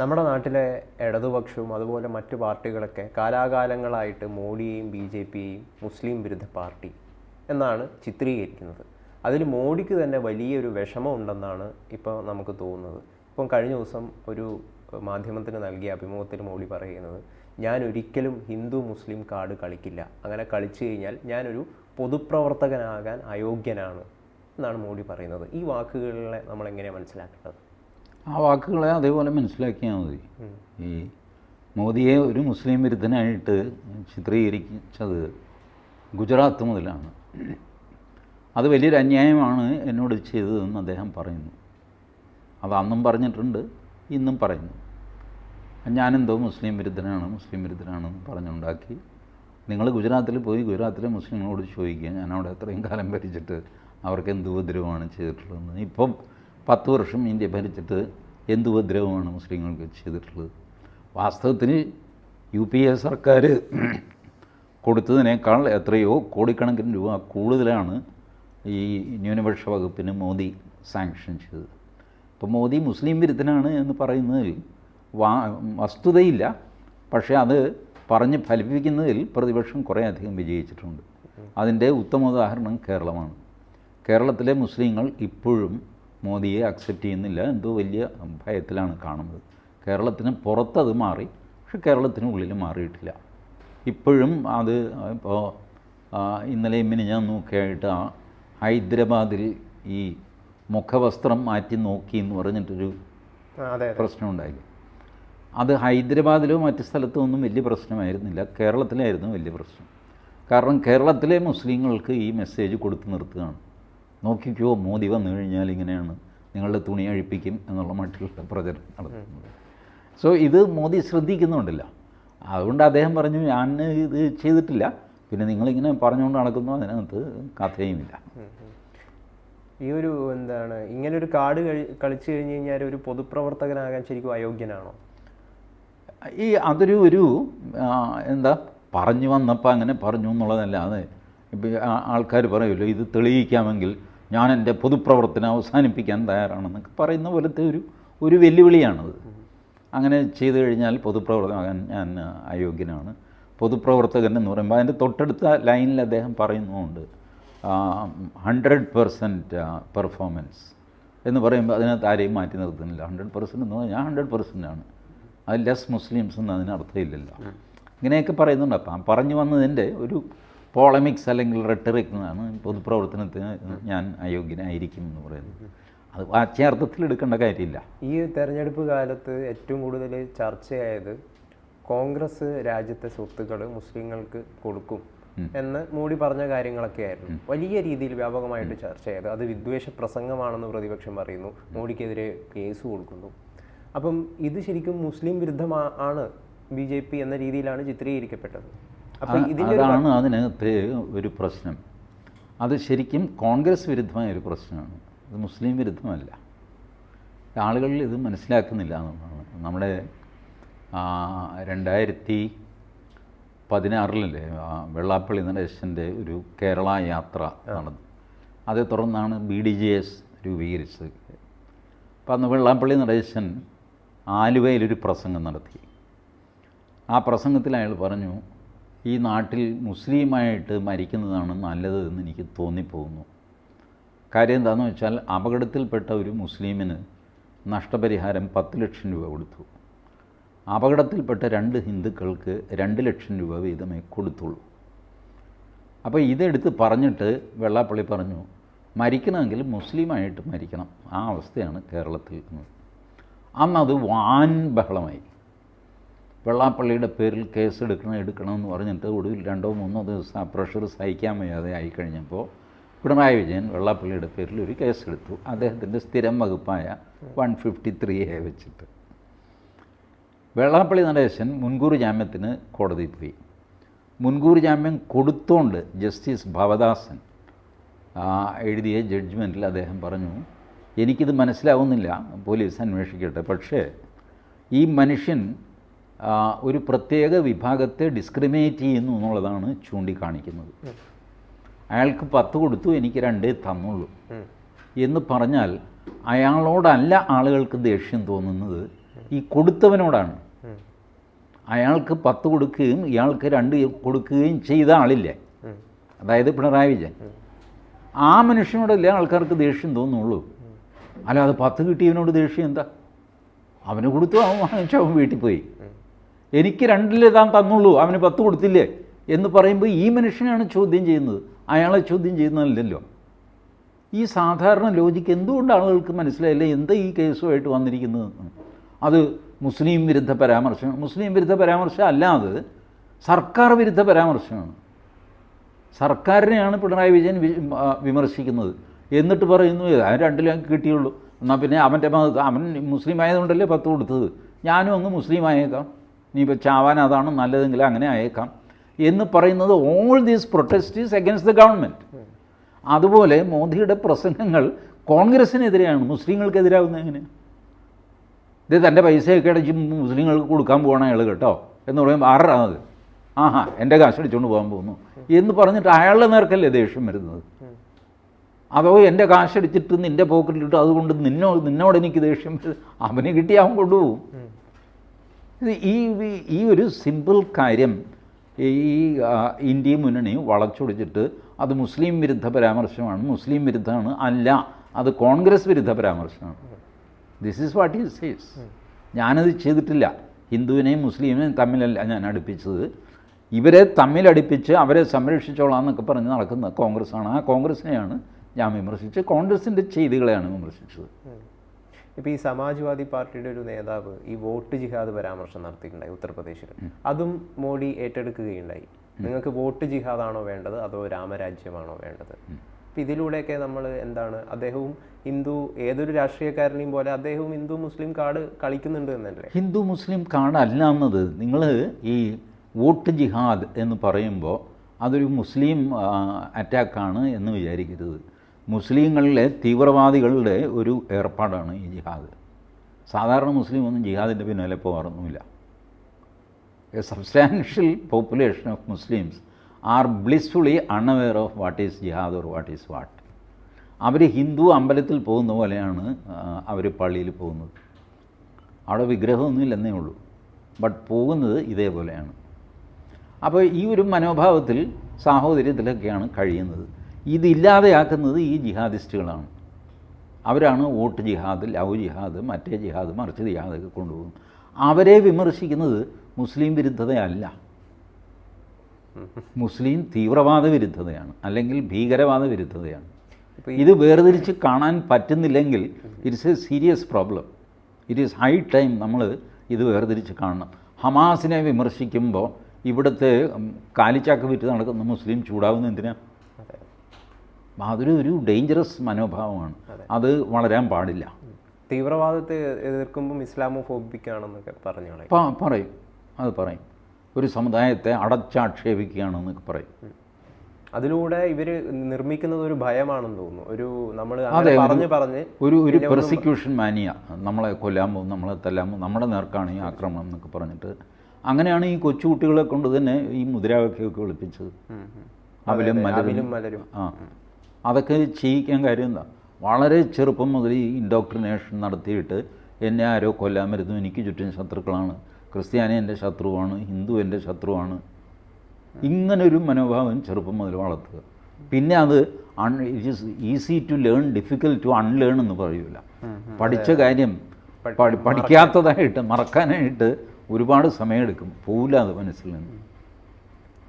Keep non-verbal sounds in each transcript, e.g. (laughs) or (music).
നമ്മുടെ നാട്ടിലെ ഇടതുപക്ഷവും അതുപോലെ മറ്റു പാർട്ടികളൊക്കെ കാലാകാലങ്ങളായിട്ട് മോഡിയെയും ബി ജെ പിയെയും മുസ്ലിം വിരുദ്ധ പാർട്ടി എന്നാണ് ചിത്രീകരിക്കുന്നത്. അതിൽ മോഡിക്ക് തന്നെ വലിയൊരു വിഷമം ഉണ്ടെന്നാണ് ഇപ്പോൾ നമുക്ക് തോന്നുന്നത്. ഇപ്പം കഴിഞ്ഞ ദിവസം ഒരു മാധ്യമത്തിന് നൽകിയ അഭിമുഖത്തിൽ മോഡി പറയുന്നത് ഞാൻ ഒരിക്കലും ഹിന്ദു മുസ്ലിം കാർഡ് കളിക്കില്ല. അങ്ങനെ കളിച്ചു കഴിഞ്ഞാൽ ഞാനൊരു പൊതുപ്രവർത്തകനാകാൻ അയോഗ്യനാണ് എന്നാണ് മോഡി പറയുന്നത്. ഈ വാക്കുകളെ നമ്മൾ എങ്ങനെയാണ് മനസ്സിലാക്കേണ്ടത്? ആ വാക്കുകളെ അതേപോലെ മനസ്സിലാക്കിയാൽ മതി. ഈ മോദിയെ ഒരു മുസ്ലിം വിരുദ്ധനായിട്ട് ചിത്രീകരിച്ചത് ഗുജറാത്ത് മുതലാണ്. അത് വലിയൊരു അന്യായമാണ് എന്നോട് ചെയ്തതെന്ന് അദ്ദേഹം പറയുന്നു. അത് അന്നും പറഞ്ഞിട്ടുണ്ട് ഇന്നും പറയുന്നു. ഞാനെന്തോ മുസ്ലിം വിരുദ്ധനാണ് മുസ്ലിം വിരുദ്ധനാണെന്ന് പറഞ്ഞുണ്ടാക്കി. നിങ്ങൾ ഗുജറാത്തിൽ പോയി ഗുജറാത്തിലെ മുസ്ലിങ്ങളോട് ചോദിക്കുക ഞാൻ അത്രയും കാലം ഭരിച്ചിട്ട് അവർക്ക് എന്ത് ഉപദ്രവമാണ് ചെയ്തിട്ടുള്ളതെന്ന്. ഇപ്പം പത്ത് വർഷം ഇന്ത്യ ഭരിച്ചിട്ട് എന്ത് ഉപദ്രവമാണ് മുസ്ലിങ്ങൾക്ക് ചെയ്തിട്ടുള്ളത്? വാസ്തവത്തിന് യു പി എ സർക്കാർ കൊടുത്തതിനേക്കാൾ എത്രയോ കോടിക്കണക്കിന് രൂപ കൂടുതലാണ് ഈ ന്യൂനപക്ഷ വകുപ്പിന് മോദി സാങ്ഷൻ ചെയ്തത്. ഇപ്പോൾ മോദി മുസ്ലിം വിരുദ്ധനാണ് എന്ന് പറയുന്നതിൽ വാ വസ്തുതയില്ല. പക്ഷേ അത് പറഞ്ഞ് ഫലിപ്പിക്കുന്നതിൽ പ്രതിപക്ഷം കുറേയധികം വിജയിച്ചിട്ടുണ്ട്. അതിന്റെ ഉത്തമ ഉദാഹരണം കേരളമാണ്. കേരളത്തിലെ മുസ്ലിങ്ങൾ ഇപ്പോഴും മോദിയെ അക്സെപ്റ്റ് ചെയ്യുന്നില്ല. എന്തോ വലിയ ഭയത്തിലാണ് കാണുന്നത്. കേരളത്തിന് പുറത്തത് മാറി പക്ഷെ കേരളത്തിനുള്ളിൽ മാറിയിട്ടില്ല. ഇപ്പോഴും അത് ഇപ്പോൾ ഇന്നലെയും ഞാൻ നോക്കിയായിട്ട് ആ ഹൈദരാബാദിൽ ഈ മുഖവസ്ത്രം മാറ്റി നോക്കി എന്ന് പറഞ്ഞിട്ടൊരു പ്രശ്നമുണ്ടായി അത് ഹൈദരാബാദിലോ മറ്റ് സ്ഥലത്തോ ഒന്നും വലിയ പ്രശ്നമായിരുന്നില്ല. കേരളത്തിലായിരുന്നു വലിയ പ്രശ്നം. കാരണം കേരളത്തിലെ മുസ്ലിങ്ങൾക്ക് ഈ മെസ്സേജ് കൊടുത്തു നിർത്തുകയാണ്. നോക്കിക്കോ മോദി വന്നു കഴിഞ്ഞാൽ ഇങ്ങനെയാണ്. നിങ്ങളുടെ തുണി അഴിപ്പിക്കും എന്നുള്ള മറ്റുള്ള പ്രചരണം നടത്തുന്നത്. സോ ഇത് മോദി ശ്രദ്ധിക്കുന്നുണ്ടല്ല. അതുകൊണ്ട് അദ്ദേഹം പറഞ്ഞു ഞാൻ ഇത് ചെയ്തിട്ടില്ല. പിന്നെ നിങ്ങളിങ്ങനെ പറഞ്ഞുകൊണ്ട് നടക്കുന്നു അതിനകത്ത് കഥയുമില്ല. ഈ ഒരു എന്താണ് ഇങ്ങനെ ഒരു കാർഡ് കഴി- കളിച്ചു കഴിഞ്ഞ് കഴിഞ്ഞാൽ ഒരു പൊതുപ്രവർത്തകനാകാൻ ശരിക്കും അയോഗ്യനാണോ? ഈ അതൊരു ഒരു എന്താ പറഞ്ഞു വന്നപ്പോൾ അങ്ങനെ പറഞ്ഞു എന്നുള്ളതല്ലാതെ ഇപ്പം ആൾക്കാർ പറയുമല്ലോ ഇത് തെളിയിക്കാമെങ്കിൽ ഞാൻ എന്റെ പൊതുപ്രവർത്തനം അവസാനിപ്പിക്കാൻ തയ്യാറാണെന്നൊക്കെ പറയുന്ന പോലത്തെ ഒരു ഒരു വെല്ലുവിളിയാണത്. അങ്ങനെ ചെയ്തു കഴിഞ്ഞാൽ പൊതുപ്രവർത്തകൻ ഞാൻ അയോഗ്യനാണ്. പൊതുപ്രവർത്തകൻ എന്ന് പറയുമ്പോൾ അതിന്റെ തൊട്ടടുത്ത ലൈനിൽ അദ്ദേഹം പറയുന്നുമുണ്ട് ഹൺഡ്രഡ് പെർസെന്റ് പെർഫോമൻസ് എന്ന് പറയുമ്പോൾ അതിനകത്ത് ആരെയും മാറ്റി നിർത്തുന്നില്ല. ഹൺഡ്രഡ് പെർസെന്റ് എന്ന് പറഞ്ഞാൽ ഞാൻ ഹൺഡ്രഡ് പെർസെന്റ് ആണ്. അത് ലെസ് മുസ്ലിംസ് എന്ന് അതിന് അർത്ഥമില്ലല്ലോ ഇങ്ങനെയൊക്കെ പറയുന്നുണ്ട്. അപ്പം പറഞ്ഞു വന്നതിന്റെ ഒരു പോളമിക്സ് അല്ലെങ്കിൽ റെട്ടറിക് എന്നാണ് പൊതുപ്രവർത്തനത്തിന് ഞാൻ അയോഗ്യനായിരിക്കും എന്ന് പറയുന്നത്. അത് വാച്യാർത്ഥത്തിൽ എടുക്കേണ്ട കാര്യമില്ല. ഈ തെരഞ്ഞെടുപ്പ് കാലത്ത് ഏറ്റവും കൂടുതൽ ചർച്ചയായത് കോൺഗ്രസ് രാജ്യത്തെ സ്വത്തുക്കൾ മുസ്ലിങ്ങൾക്ക് കൊടുക്കും എന്ന് മോഡി പറഞ്ഞ കാര്യങ്ങളൊക്കെ ആയിരുന്നു. വലിയ രീതിയിൽ വ്യാപകമായിട്ട് ചർച്ചയായത്. അത് വിദ്വേഷ പ്രസംഗമാണെന്ന് പ്രതിപക്ഷം പറയുന്നു. മോഡിക്കെതിരെ കേസ് കൊടുക്കുന്നു. അപ്പം ഇത് ശരിക്കും മുസ്ലിം വിരുദ്ധമാണ് ബി ജെ പി എന്ന രീതിയിലാണ് ചിത്രീകരിക്കപ്പെട്ടത്. അതാണ് അതിനകത്ത് ഒരു പ്രശ്നം. അത് ശരിക്കും കോൺഗ്രസ് വിരുദ്ധമായ ഒരു പ്രശ്നമാണ്. അത് മുസ്ലിം വിരുദ്ധമല്ല. ആളുകളിൽ ഇത് മനസ്സിലാക്കുന്നില്ല എന്നുള്ളതാണ്. നമ്മുടെ രണ്ടായിരത്തി പതിനാറിലല്ലേ വെള്ളാപ്പള്ളി നടേശന്റെ ഒരു കേരള യാത്ര നടന്നു. അതേ തുടർന്നാണ് ബി ഡി ജെ എസ് രൂപീകരിച്ചത്. അപ്പം അന്ന് വെള്ളാപ്പള്ളി നടേശൻ ആലുവയിലൊരു പ്രസംഗം നടത്തി. ആ പ്രസംഗത്തിൽ അയാൾ പറഞ്ഞു ഈ നാട്ടിൽ മുസ്ലിമായിട്ട് മരിക്കുന്നതാണ് നല്ലത് എന്ന് എനിക്ക് തോന്നിപ്പോകുന്നു. കാര്യം എന്താണെന്ന് വെച്ചാൽ അപകടത്തിൽപ്പെട്ട ഒരു മുസ്ലിമിന് നഷ്ടപരിഹാരം പത്ത് ലക്ഷം രൂപ കൊടുത്തു. അപകടത്തിൽപ്പെട്ട രണ്ട് ഹിന്ദുക്കൾക്ക് രണ്ട് ലക്ഷം രൂപ വീതമേ കൊടുത്തുള്ളൂ. അപ്പോൾ ഇതെടുത്ത് പറഞ്ഞിട്ട് വെള്ളാപ്പള്ളി പറഞ്ഞു മരിക്കണമെങ്കിൽ മുസ്ലിമായിട്ട് മരിക്കണം. ആ അവസ്ഥയാണ് കേരളത്തിൽ അന്ന് അത് വാൻ ബഹളമായി. വെള്ളാപ്പള്ളിയുടെ പേരിൽ കേസ് എടുക്കണം എടുക്കണമെന്ന് പറഞ്ഞിട്ട് ഒടുവിൽ രണ്ടോ മൂന്നോ ദിവസം ആ പ്രഷർ സഹിക്കാൻ വയ്യാതെ ആയിക്കഴിഞ്ഞപ്പോൾ പിണറായി വിജയൻ വെള്ളാപ്പള്ളിയുടെ പേരിൽ ഒരു കേസ് എടുത്തു അദ്ദേഹത്തിന്റെ സ്ഥിരം വകുപ്പായ വൺ ഫിഫ്റ്റി ത്രീ എ വെച്ചിട്ട്. വെള്ളാപ്പള്ളി നടേശൻ മുൻകൂർ ജാമ്യത്തിന് കോടതിയിൽ പോയി. മുൻകൂർ ജാമ്യം കൊടുത്തോണ്ട് ജസ്റ്റിസ് ഭവദാസൻ എഴുതിയ ജഡ്ജ്മെന്റിൽ അദ്ദേഹം പറഞ്ഞു എനിക്കിത് മനസ്സിലാവുന്നില്ല പോലീസ് അന്വേഷിക്കട്ടെ. പക്ഷേ ഈ മനുഷ്യൻ ഒരു പ്രത്യേക വിഭാഗത്തെ ഡിസ്ക്രിമിനേറ്റ് ചെയ്യുന്നു എന്നുള്ളതാണ് ചൂണ്ടിക്കാണിക്കുന്നത്. അയാൾക്ക് പത്ത് കൊടുത്തു എനിക്ക് രണ്ടേ തന്നുള്ളൂ. എന്ന് പറഞ്ഞാൽ അയാളോടല്ല ആളുകൾക്ക് ദേഷ്യം തോന്നുന്നത് ഈ കൊടുത്തവനോടാണ്. അയാൾക്ക് പത്ത് കൊടുക്കുകയും ഇയാൾക്ക് രണ്ട് കൊടുക്കുകയും ചെയ്ത ആളില്ലേ? അതായത് പിണറായി വിജയൻ. ആ മനുഷ്യനോടല്ലേ ആൾക്കാർക്ക് ദേഷ്യം തോന്നുള്ളൂ? അല്ലാതെ പത്ത് കിട്ടിയവനോട് ദേഷ്യം എന്താ? അവന് കൊടുത്തു അവൻ വാങ്ങിച്ചു അവൻ വീട്ടിൽ പോയി. എനിക്ക് രണ്ടിലേ താൻ തന്നുള്ളൂ അവന് പത്ത് കൊടുത്തില്ലേ? എന്ന് പറയുമ്പോൾ ഈ മനുഷ്യനാണ് ചോദ്യം ചെയ്യുന്നത്. അയാളെ ചോദ്യം ചെയ്യുന്നതല്ലല്ലോ. ഈ സാധാരണ ലോജിക്ക് എന്തുകൊണ്ട് ആളുകൾക്ക് മനസ്സിലായില്ല? എന്താ ഈ കേസുമായിട്ട് വന്നിരിക്കുന്നത്? അത് മുസ്ലിം വിരുദ്ധ പരാമർശം. മുസ്ലിം വിരുദ്ധ പരാമർശം അല്ലാതെ സർക്കാർ വിരുദ്ധ പരാമർശമാണ്. സർക്കാരിനെയാണ് പിണറായി വിജയൻ വിമർശിക്കുന്നത്. എന്നിട്ട് പറയുന്നു അവൻ രണ്ടിലേ കിട്ടിയുള്ളൂ. എന്നാൽ പിന്നെ അവന്റെ അവൻ മുസ്ലിം ആയതുകൊണ്ടല്ലേ പത്ത് കൊടുത്തത്? ഞാനും അങ്ങ് മുസ്ലിം ആയേക്കാം. നീ ഇപ്പോൾ ചാവാൻ അതാണ് നല്ലതെങ്കിൽ അങ്ങനെ അയക്കാം എന്ന് പറയുന്നത് all these protest is against the government അതുപോലെ മോദിയുടെ പ്രസംഗങ്ങൾ കോൺഗ്രസ്സിനെതിരെയാണ് മുസ്ലിങ്ങൾക്കെതിരാകുന്നത് എങ്ങനെയാണ് ഇത് തന്റെ പൈസയൊക്കെ അടിച്ച് മുസ്ലിങ്ങൾക്ക് കൊടുക്കാൻ പോകണ അയാൾ കേട്ടോ. എന്ന് പറയുമ്പോൾ ആറാണത് ആഹാ എന്റെ കാശ് അടിച്ചുകൊണ്ട് പോകാൻ പോകുന്നു. എന്ന് പറഞ്ഞിട്ട് അയാളുടെ നേർക്കല്ലേ ദേഷ്യം വരുന്നത്? അതോ എന്റെ കാശ് അടിച്ചിട്ട് നിന്റെ പോക്കറ്റിലിട്ട് അതുകൊണ്ട് നിന്നോ നിന്നോട് എനിക്ക് ദേഷ്യം അവന് കിട്ടി അവൻ കൊണ്ടുപോകും. ഈ ഈ- ഒരു സിമ്പിൾ കാര്യം ഈ ഇന്ത്യ മുന്നണി വളച്ചൊടിച്ചിട്ട് അത് മുസ്ലിം വിരുദ്ധ പരാമർശമാണ്. മുസ്ലിം വിരുദ്ധമാണ് അല്ല അത് കോൺഗ്രസ് വിരുദ്ധ പരാമർശമാണ്. This is what is says ഞാനത് ചെയ്തിട്ടില്ല. ഹിന്ദുവിനെയും മുസ്ലിമിനെയും തമ്മിലല്ല ഞാൻ അടുപ്പിച്ചത്. ഇവരെ തമ്മിലടുപ്പിച്ച് അവരെ സംരക്ഷിച്ചോളാം എന്നൊക്കെ പറഞ്ഞ് നടക്കുന്ന കോൺഗ്രസ്സാണ്. ആ കോൺഗ്രസിനെയാണ് ഞാൻ വിമർശിച്ച് കോൺഗ്രസിന്റെ ചെയ്തികളെയാണ് വിമർശിച്ചത്. ഇപ്പോൾ ഈ സമാജ്വാദി പാർട്ടിയുടെ ഒരു നേതാവ് ഈ വോട്ട് ജിഹാദ് പരാമർശം നടത്തിയിട്ടുണ്ടായി ഉത്തർപ്രദേശിൽ അതും മോഡി ഏറ്റെടുക്കുകയുണ്ടായി. നിങ്ങൾക്ക് വോട്ട് ജിഹാദാണോ വേണ്ടത് അതോ രാമരാജ്യമാണോ വേണ്ടത്? അപ്പം ഇതിലൂടെയൊക്കെ നമ്മൾ എന്താണ് അദ്ദേഹവും ഹിന്ദു ഏതൊരു രാഷ്ട്രീയക്കാരനെയും പോലെ അദ്ദേഹവും ഹിന്ദു മുസ്ലിം കാർഡ് കളിക്കുന്നുണ്ട് എന്നല്ലേ? ഹിന്ദു മുസ്ലിം കാർഡ് അല്ല എന്നത് നിങ്ങൾ ഈ വോട്ട് ജിഹാദ് എന്ന് പറയുമ്പോൾ അതൊരു മുസ്ലിം അറ്റാക്കാണ് എന്ന് വിചാരിക്കരുത്. മുസ്ലിങ്ങളിലെ തീവ്രവാദികളുടെ ഒരു ഏർപ്പാടാണ് ഈ ജിഹാദ്. സാധാരണ മുസ്ലിം ഒന്നും ജിഹാദിന്റെ പിന്നാലെ പോകാറൊന്നുമില്ല. A substantial population of Muslims are blissfully unaware of what is jihad or what is what അവർ ഹിന്ദു അമ്പലത്തിൽ പോകുന്ന പോലെയാണ് അവർ പള്ളിയിൽ പോകുന്നത്. അവിടെ വിഗ്രഹമൊന്നുമില്ലെന്നേ ഉള്ളൂ. ബട്ട് പോകുന്നത് ഇതേപോലെയാണ്. അപ്പോൾ ഈ ഒരു മനോഭാവത്തിൽ സാഹോദര്യത്തിലൊക്കെയാണ് കഴിയുന്നത്. ഇതില്ലാതെയാക്കുന്നത് ഈ ജിഹാദിസ്റ്റുകളാണ്. അവരാണ് വോട്ട് ജിഹാദ് ലവ് ജിഹാദ് മറ്റേ ജിഹാദ് മറിച്ച് ജിഹാദൊക്കെ കൊണ്ടുപോകുന്നത്. അവരെ വിമർശിക്കുന്നത് മുസ്ലിം വിരുദ്ധതയല്ല. മുസ്ലിം തീവ്രവാദ വിരുദ്ധതയാണ് അല്ലെങ്കിൽ ഭീകരവാദ വിരുദ്ധതയാണ്. ഇത് വേർതിരിച്ച് കാണാൻ പറ്റുന്നില്ലെങ്കിൽ it's a serious problem it is high time നമ്മൾ ഇത് വേർതിരിച്ച് കാണണം. ഹമാസിനെ വിമർശിക്കുമ്പോൾ ഇവിടുത്തെ കാലിച്ചാക്ക് വിറ്റ് നടക്കുന്ന മുസ്ലിം ചൂടാവുന്ന എന്തിനാ? അതെ അതൊരു ഒരു ഡേഞ്ചറസ് മനോഭാവമാണ്. അത്. വളരാൻ പാടില്ല. തീവ്രവാദത്തെ എതിർക്കുമ്പം ഇസ്ലാമോ ആണെന്നൊക്കെ പറഞ്ഞു പറയും. അത് പറയും. ഒരു സമുദായത്തെ അടച്ചാക്ഷേപിക്കുകയാണെന്നൊക്കെ പറയും. അതിലൂടെ ഇവർ നിർമ്മിക്കുന്നത് ഒരു ഭയമാണെന്ന് തോന്നുന്നു. ഒരു നമ്മൾ പറഞ്ഞു പറഞ്ഞ് ഒരു ഒരു പ്രോസിക്യൂഷൻ മാനിയ നമ്മളെ കൊല്ലാമോ പോകും നമ്മളെ തല്ലാൻ പോകും നമ്മുടെ നേർക്കാണ് ഈ ആക്രമണം എന്നൊക്കെ പറഞ്ഞിട്ട്. അങ്ങനെയാണ് ഈ കൊച്ചുകുട്ടികളെ കൊണ്ട് തന്നെ ഈ മുദ്രാവാക്യമൊക്കെ വിളിപ്പിച്ചത്. അവിലും മലരും. ആ. അതൊക്കെ ചെയ്യിക്കാൻ കാര്യം എന്താ? വളരെ ചെറുപ്പം മുതൽ ഈ ഇൻഡോക്ട്രിനേഷൻ നടത്തിയിട്ട് എന്നെ ആരോ കൊല്ലാൻ വരുന്നു. എനിക്ക് ചുറ്റും ശത്രുക്കളാണ്. ക്രിസ്ത്യാനി എന്റെ ശത്രുവാണ്. ഹിന്ദു എന്റെ ശത്രുവാണ്. ഇങ്ങനൊരു മനോഭാവം ചെറുപ്പം മുതൽ വളർത്തുക. പിന്നെ അത് un it is easy to learn difficult to unlearn എന്ന് പറയൂല. പഠിച്ച കാര്യം പഠിക്കാത്തതായിട്ട് മറക്കാനായിട്ട് ഒരുപാട് സമയമെടുക്കും. പോവില്ല അത് മനസ്സിൽ നിന്ന്.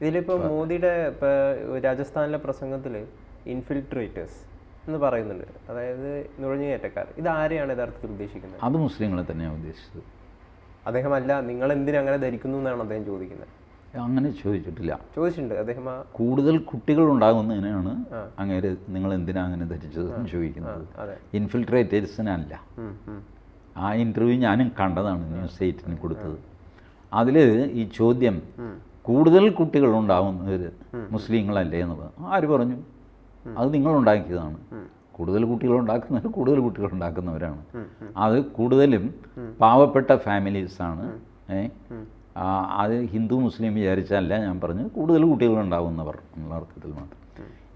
ഇതിലിപ്പോൾ മോദിയുടെ ഇപ്പോൾ രാജസ്ഥാനിലെ പ്രസംഗത്തിൽ ഇൻഫിൽട്രേറ്റേഴ്സ് എന്ന് പറയുന്നുണ്ട്. അതായത് നുഴഞ്ഞുകയറ്റക്കാർ. ഇത് ആരെയാണ് യഥാർത്ഥത്തിൽ ഉദ്ദേശിക്കുന്നത്? അത് മുസ്ലിങ്ങളെ തന്നെയാണ് ഉദ്ദേശിച്ചത്. അദ്ദേഹം അല്ല നിങ്ങൾ എന്തിനു അങ്ങനെ ധരിക്കുന്നു എന്നാണ് അദ്ദേഹം ചോദിക്കുന്നത്. അങ്ങനെ ചോദിച്ചിട്ടില്ല. ചോദിച്ചിട്ടുണ്ട്. അദ്ദേഹം കൂടുതൽ കുട്ടികൾ ഉണ്ടാകുന്നതിനാണ് അങ്ങനെ നിങ്ങൾ എന്തിനാ അങ്ങനെ ധരിച്ചത് എന്ന് ചോദിക്കുന്നത്. ഇൻഫിൽട്രേറ്റേഴ്സിനല്ല. ആ ഇന്റർവ്യൂ ഞാനും കണ്ടതാണ് ന്യൂസ് എയ്റ്റിന് കൊടുത്തത്. അതിൽ ഈ ചോദ്യം കൂടുതൽ കുട്ടികൾ ഉണ്ടാകുന്നവർ മുസ്ലിങ്ങളല്ലേ എന്നത് ആര് പറഞ്ഞു? അത് നിങ്ങളുണ്ടാക്കിയതാണ്. കൂടുതൽ കുട്ടികൾ ഉണ്ടാക്കുന്നവർ കൂടുതൽ കുട്ടികൾ ഉണ്ടാക്കുന്നവരാണ്. അത് കൂടുതലും പാവപ്പെട്ട ഫാമിലീസാണ് അത് ഹിന്ദു മുസ്ലിം വിചാരിച്ചല്ല ഞാൻ പറഞ്ഞു കൂടുതൽ കുട്ടികൾ ഉണ്ടാകുന്നവർ എന്നുള്ള അർത്ഥത്തിൽ മാത്രം.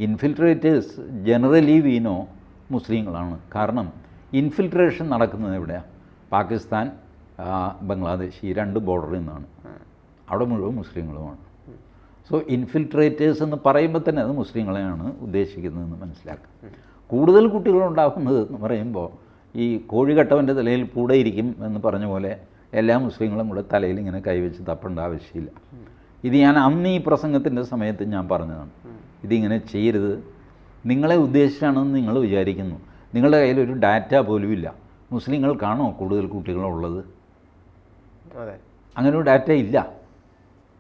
ഇൻഫിൽട്രേറ്റേഴ്സ് ജനറലി വീനോ മുസ്ലിങ്ങളാണ്. കാരണം ഇൻഫിൽട്രേഷൻ നടക്കുന്നത് എവിടെയാണ് പാകിസ്ഥാൻ ബംഗ്ലാദേശ് ഈ രണ്ട് ബോർഡറിൽ നിന്നാണ്. അവിടെ മുഴുവൻ മുസ്ലിങ്ങളുമാണ്. സോ ഇൻഫിൽട്രേറ്റേഴ്സ് എന്ന് പറയുമ്പോൾ തന്നെ അത് മുസ്ലിങ്ങളെയാണ് ഉദ്ദേശിക്കുന്നതെന്ന് മനസ്സിലാക്കുക. കൂടുതൽ കുട്ടികളുണ്ടാകുന്നത് എന്ന് പറയുമ്പോൾ ഈ കോഴികട്ടവന്റെ തലയിൽ കൂടെ ഇരിക്കും എന്ന് പറഞ്ഞ പോലെ എല്ലാ മുസ്ലിങ്ങളും കൂടെ തലയിൽ ഇങ്ങനെ കൈവച്ച് തപ്പേണ്ട ആവശ്യമില്ല. ഇത് ഞാൻ അന്ന് ഈ പ്രസംഗത്തിന്റെ സമയത്ത് ഞാൻ പറഞ്ഞതാണ്. ഇതിങ്ങനെ ചെയ്യരുത്. നിങ്ങളെ ഉദ്ദേശിച്ചാണെന്ന് നിങ്ങൾ വിചാരിക്കുന്നു. നിങ്ങളുടെ കയ്യിൽ ഒരു ഡാറ്റ പോലും ഇല്ല. മുസ്ലിങ്ങൾക്കാണോ കൂടുതൽ കുട്ടികളുള്ളത്? അങ്ങനെ ഒരു ഡാറ്റ ഇല്ല.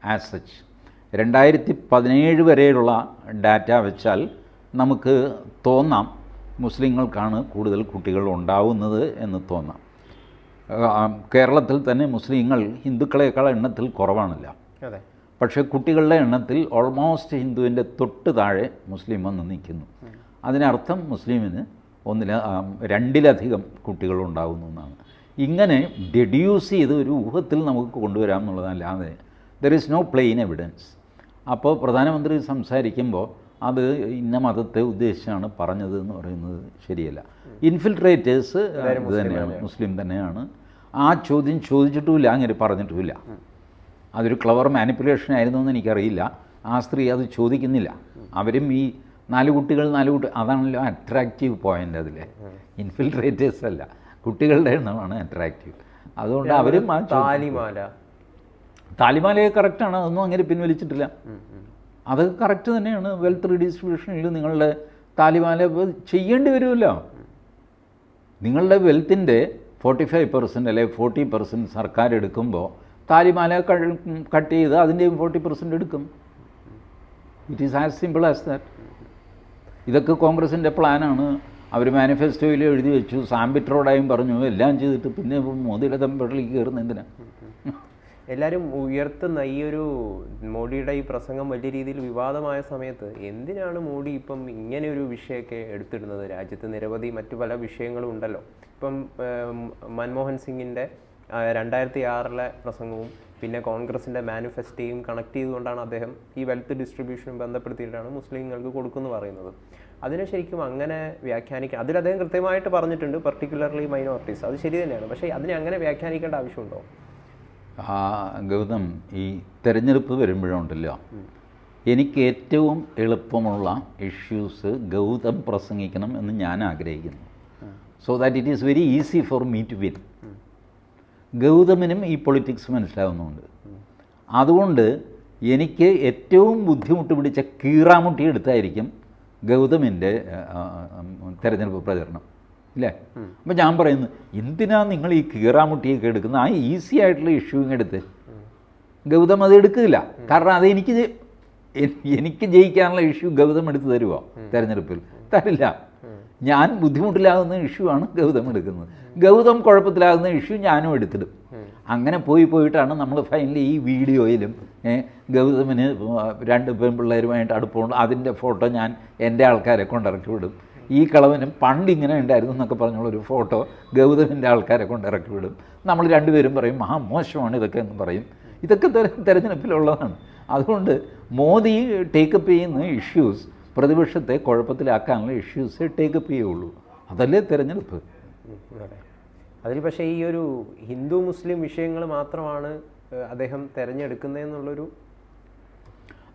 ആസ് സച്ച് രണ്ടായിരത്തി പതിനേഴ് വരെയുള്ള ഡാറ്റ വെച്ചാൽ നമുക്ക് തോന്നാം മുസ്ലിങ്ങൾക്കാണ് കൂടുതൽ കുട്ടികൾ ഉണ്ടാവുന്നത് എന്ന് തോന്നാം. കേരളത്തിൽ തന്നെ മുസ്ലിങ്ങൾ ഹിന്ദുക്കളെക്കാൾ എണ്ണത്തിൽ കുറവാണല്ല. അതെ. പക്ഷേ കുട്ടികളുടെ എണ്ണത്തിൽ ഓൾമോസ്റ്റ് ഹിന്ദുവിന്റെ തൊട്ട് താഴെ മുസ്ലിം വന്ന് നിൽക്കുന്നു. അതിനർത്ഥം മുസ്ലിമിന് ഒന്നില രണ്ടിലധികം കുട്ടികൾ ഉണ്ടാകുന്നു എന്നാണ്. ഇങ്ങനെ ഡെഡ്യൂസ് ചെയ്ത് ഒരു ഊഹത്തിൽ നമുക്ക് കൊണ്ടുവരാം എന്നുള്ളതല്ലാതെ there is no plain evidence അപ്പോൾ പ്രധാനമന്ത്രി സംസാരിക്കുമ്പോൾ അത് ഇന്ന മതത്തെ ഉദ്ദേശിച്ചാണ് പറഞ്ഞത് എന്ന് പറയുന്നത് ശരിയല്ല. ഇൻഫിൽട്രേറ്റേഴ്സ് ഇത് തന്നെയാണ്. മുസ്ലിം തന്നെയാണ്. ആ ചോദ്യം ചോദിച്ചിട്ടുമില്ല അങ്ങനെ പറഞ്ഞിട്ടുമില്ല. അതൊരു ക്ലവർ മാനിപ്പുലേഷൻ ആയിരുന്നു എന്ന് എനിക്കറിയില്ല. ആ സ്ത്രീ അത് ചോദിക്കുന്നില്ല. അവരും ഈ നാല് കുട്ടികൾ നാല് കുട്ടി അതാണല്ലോ അട്രാക്റ്റീവ് പോയിന്റ് അതിലെ ഇൻഫിൽട്രേറ്റേഴ്സ് അല്ല കുട്ടികളുടെ എണ്ണമാണ് അട്രാക്റ്റീവ് അതുകൊണ്ട് അവരും താലിമാല. താലിമാലയെ കറക്റ്റാണ് അതൊന്നും അങ്ങനെ പിൻവലിച്ചിട്ടില്ല. അത് കറക്റ്റ് തന്നെയാണ് വെൽത്ത് റീഡിസ്ട്രിബ്യൂഷനിൽ നിങ്ങളുടെ ഇപ്പൊ ചെയ്യേണ്ടി വരുമല്ലോ. നിങ്ങളുടെ വെൽത്തിന്റെ ഫോർട്ടി ഫൈവ് പെർസെന്റ് അല്ലെങ്കിൽ ഫോർട്ടി പെർസെന്റ് സർക്കാർ എടുക്കുമ്പോൾ താലിമാല കട്ട് ചെയ്ത് അതിന്റെയും ഫോർട്ടി പെർസെന്റ് എടുക്കും. It is as simple as that ഇതൊക്കെ കോൺഗ്രസിന്റെ പ്ലാനാണ്. അവർ മാനിഫെസ്റ്റോയിൽ എഴുതി വെച്ചു സാമ്പിട്രോടായും പറഞ്ഞു എല്ലാം ചെയ്തിട്ട് പിന്നെ മോദിയുടെ തമ്പിളിലേക്ക് കയറുന്ന എന്തിനാ? എല്ലാവരും ഉയർത്തുന്ന ഈ ഒരു മോഡിയുടെ ഈ പ്രസംഗം വലിയ രീതിയിൽ വിവാദമായ സമയത്ത് എന്തിനാണ് മോഡി ഇപ്പം ഇങ്ങനെ ഒരു വിഷയമൊക്കെ എടുത്തിടുന്നത്? രാജ്യത്ത് നിരവധി മറ്റു പല വിഷയങ്ങളും ഉണ്ടല്ലോ. ഇപ്പം മൻമോഹൻ സിംഗിന്റെ രണ്ടായിരത്തി ആറിലെ പ്രസംഗവും പിന്നെ കോൺഗ്രസിന്റെ മാനിഫെസ്റ്റോയും കണക്ട് ചെയ്തുകൊണ്ടാണ് അദ്ദേഹം ഈ വെൽത്ത് ഡിസ്ട്രിബ്യൂഷനും ബന്ധപ്പെടുത്തിയിട്ടാണ് മുസ്ലിങ്ങൾക്ക് കൊടുക്കുന്നു പറയുന്നത്. അതിനെ ശരിക്കും അങ്ങനെ വ്യാഖ്യാനിക്കുക അതിൽ അദ്ദേഹം കൃത്യമായിട്ട് പറഞ്ഞിട്ടുണ്ട് പർട്ടിക്കുലർലി മൈനോറിറ്റീസ്. അത് ശരി തന്നെയാണ്. പക്ഷേ അതിനെ അങ്ങനെ വ്യാഖ്യാനിക്കേണ്ട ആവശ്യമുണ്ടോ? ആ ഗൗതം ഈ തെരഞ്ഞെടുപ്പ് വരുമ്പോഴുണ്ടല്ലോ. എനിക്ക് ഏറ്റവും എളുപ്പമുള്ള ഇഷ്യൂസ് ഗൗതം പ്രസംഗിക്കണം എന്ന് ഞാൻ ആഗ്രഹിക്കുന്നു. So that it is very easy for me to win ഗൗതമിനും ഈ പൊളിറ്റിക്സ് മനസ്സിലാവുന്നുണ്ട്. അതുകൊണ്ട് എനിക്ക് ഏറ്റവും ബുദ്ധിമുട്ട് പിടിച്ച കീറാമുട്ടി എടുത്തായിരിക്കും ഗൗതമിന്റെ തെരഞ്ഞെടുപ്പ് പ്രചരണം. ഇല്ലേ? അപ്പം ഞാൻ പറയുന്നു എന്തിനാ നിങ്ങൾ ഈ കീറാമുട്ടിയൊക്കെ എടുക്കുന്നത്? ആ ഈസി ആയിട്ടുള്ള ഇഷ്യൂ എടുത്ത്. ഗൗതം അത് എടുക്കില്ല കാരണം അത് എനിക്ക് എനിക്ക് ജയിക്കാനുള്ള ഇഷ്യൂ ഗൗതം എടുത്ത് തരുമോ തെരഞ്ഞെടുപ്പിൽ. തരില്ല. ഞാൻ ബുദ്ധിമുട്ടിലാകുന്ന ഇഷ്യൂ ആണ് ഗൗതം എടുക്കുന്നത്. ഗൗതം കുഴപ്പത്തിലാകുന്ന ഇഷ്യൂ ഞാനും എടുത്തിടും. അങ്ങനെ പോയി പോയിട്ടാണ് നമ്മൾ ഫൈനലി ഈ വീഡിയോയിലും ഗൗതമിന് രണ്ട് പെൺപിള്ളേരുമായിട്ട് അടുപ്പമുണ്ട് അതിന്റെ ഫോട്ടോ ഞാൻ എന്റെ ആൾക്കാരെ കൊണ്ടിറക്കി വിടും. ഈ കളവനും പണ്ട് ഇങ്ങനെ ഉണ്ടായിരുന്നു എന്നൊക്കെ പറഞ്ഞുള്ളൊരു ഫോട്ടോ ഗൗതമിന്റെ ആൾക്കാരെ കൊണ്ട് ഇറക്കി വിടും. നമ്മൾ രണ്ടുപേരും പറയും മഹാ മോശമാണ് ഇതൊക്കെ എന്ന് പറയും. ഇതൊക്കെ തെര- തെരഞ്ഞെടുപ്പിലുള്ളതാണ്. അതുകൊണ്ട് മോദി ടേക്കപ്പ് ചെയ്യുന്ന ഇഷ്യൂസ് പ്രതിപക്ഷത്തെ കുഴപ്പത്തിലാക്കാനുള്ള ഇഷ്യൂസ് ടേക്കപ്പ് ചെയ്യുള്ളൂ അതല്ലേ തെരഞ്ഞെടുപ്പ്? അതിൽ പക്ഷേ ഈ ഒരു ഹിന്ദു മുസ്ലിം വിഷയങ്ങൾ മാത്രമാണ് അദ്ദേഹം തിരഞ്ഞെടുക്കുന്നതെന്നുള്ളൊരു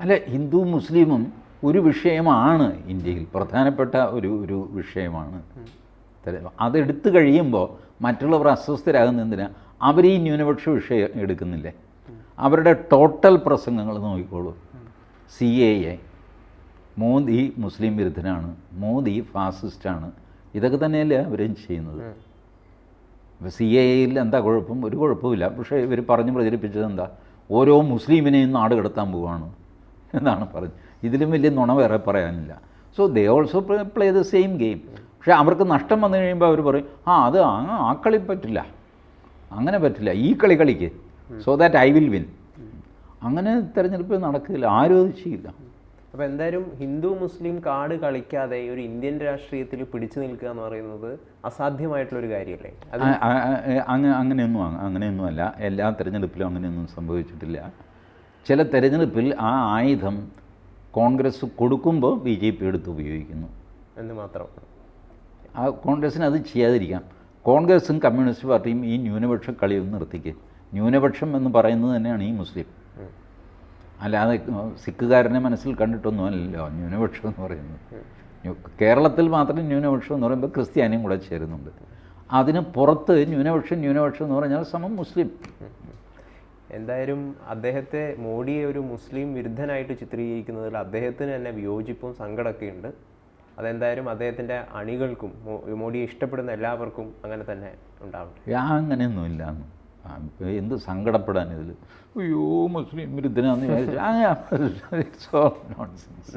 അല്ല ഹിന്ദു മുസ്ലിമും ഒരു വിഷയമാണ് ഇന്ത്യയിൽ. പ്രധാനപ്പെട്ട ഒരു ഒരു വിഷയമാണ്. അതെടുത്തു കഴിയുമ്പോൾ മറ്റുള്ളവർ അസ്വസ്ഥരാകുന്നതിന് അവർ ഈ ന്യൂനപക്ഷ വിഷയം എടുക്കുന്നില്ലേ? അവരുടെ ടോട്ടൽ പ്രസംഗങ്ങൾ നോക്കിക്കോളൂ. സി എ എ മോദി മുസ്ലിം വിരുദ്ധനാണ് മോദി ഫാസിസ്റ്റാണ്. ഇതൊക്കെ തന്നെയല്ലേ അവരും ചെയ്യുന്നത്? സി എ എയിൽ എന്താ കുഴപ്പം? ഒരു കുഴപ്പമില്ല പക്ഷേ ഇവർ പറഞ്ഞ് പ്രചരിപ്പിച്ചത് എന്താ? ഓരോ മുസ്ലിമിനെയും നാട് കടത്താൻ പോവുകയാണ് എന്നാണ് പറഞ്ഞത്. ഇതിലും വലിയ നുണ വേറെ പറയാനില്ല. So they also play the same game പക്ഷേ അവർക്ക് നഷ്ടം വന്നു കഴിയുമ്പോൾ അവർ പറയും ആ അത് ആ- ആ കളി പറ്റില്ല. അങ്ങനെ പറ്റില്ല. ഈ കളി കളിക്ക്. So that I will win അങ്ങനെ തിരഞ്ഞെടുപ്പ് നടക്കില്ല. ആരും അത് ചെയ്യില്ല. അപ്പോൾ എന്തായാലും ഹിന്ദു മുസ്ലിം കാർഡ് കളിക്കാതെ ഒരു ഇന്ത്യൻ രാഷ്ട്രീയത്തിൽ പിടിച്ചു നിൽക്കുക എന്ന് പറയുന്നത് അസാധ്യമായിട്ടുള്ളൊരു കാര്യമല്ലേ അങ്ങനെ അങ്ങനെയൊന്നും അല്ല. അങ്ങനെയൊന്നുമല്ല എല്ലാ തിരഞ്ഞെടുപ്പിലും അങ്ങനെയൊന്നും സംഭവിച്ചിട്ടില്ല. ചില തിരഞ്ഞെടുപ്പിൽ ആ ആയുധം കോൺഗ്രസ് കൊടുക്കുമ്പോൾ ബി ജെ പി എടുത്ത് ഉപയോഗിക്കുന്നു. എന്ന് മാത്രം. ആ കോൺഗ്രസ്സിന് അത് ചെയ്യാതിരിക്കാം. കോൺഗ്രസും കമ്മ്യൂണിസ്റ്റ് പാർട്ടിയും ഈ ന്യൂനപക്ഷ കളിയൊന്നും നിർത്തിക്കുക ന്യൂനപക്ഷം എന്ന് പറയുന്നത് തന്നെയാണ് ഈ മുസ്ലിം. അല്ലാതെ സിഖുകാരനെ മനസ്സിൽ കണ്ടിട്ടൊന്നുമല്ലല്ലോ ന്യൂനപക്ഷം എന്ന് പറയുന്നത്. കേരളത്തിൽ മാത്രം ന്യൂനപക്ഷം എന്ന് പറയുമ്പോൾ ക്രിസ്ത്യാനിയും കൂടെ ചേരുന്നുണ്ട്. അതിന് പുറത്ത് ന്യൂനപക്ഷം ന്യൂനപക്ഷം എന്ന് പറഞ്ഞാൽ സമം മുസ്ലിം. എന്തായാലും അദ്ദേഹത്തെ മോഡിയെ ഒരു മുസ്ലിം വിരുദ്ധനായിട്ട് ചിത്രീകരിക്കുന്നതിൽ അദ്ദേഹത്തിന് തന്നെ വിയോജിപ്പും സങ്കടമൊക്കെ ഉണ്ട് അതെന്തായാലും അദ്ദേഹത്തിന്റെ അണികൾക്കും മോഡിയെ ഇഷ്ടപ്പെടുന്ന എല്ലാവർക്കും അങ്ങനെ തന്നെ ഉണ്ടാവും ഞാൻ അങ്ങനെയൊന്നുമില്ല. എന്ത് സങ്കടപ്പെടാൻ ഇതിൽ അയ്യോ മുസ്ലിം വിരുദ്ധനാന്ന് വിചാരിച്ചു. അങ്ങനെ (laughs) nonsense.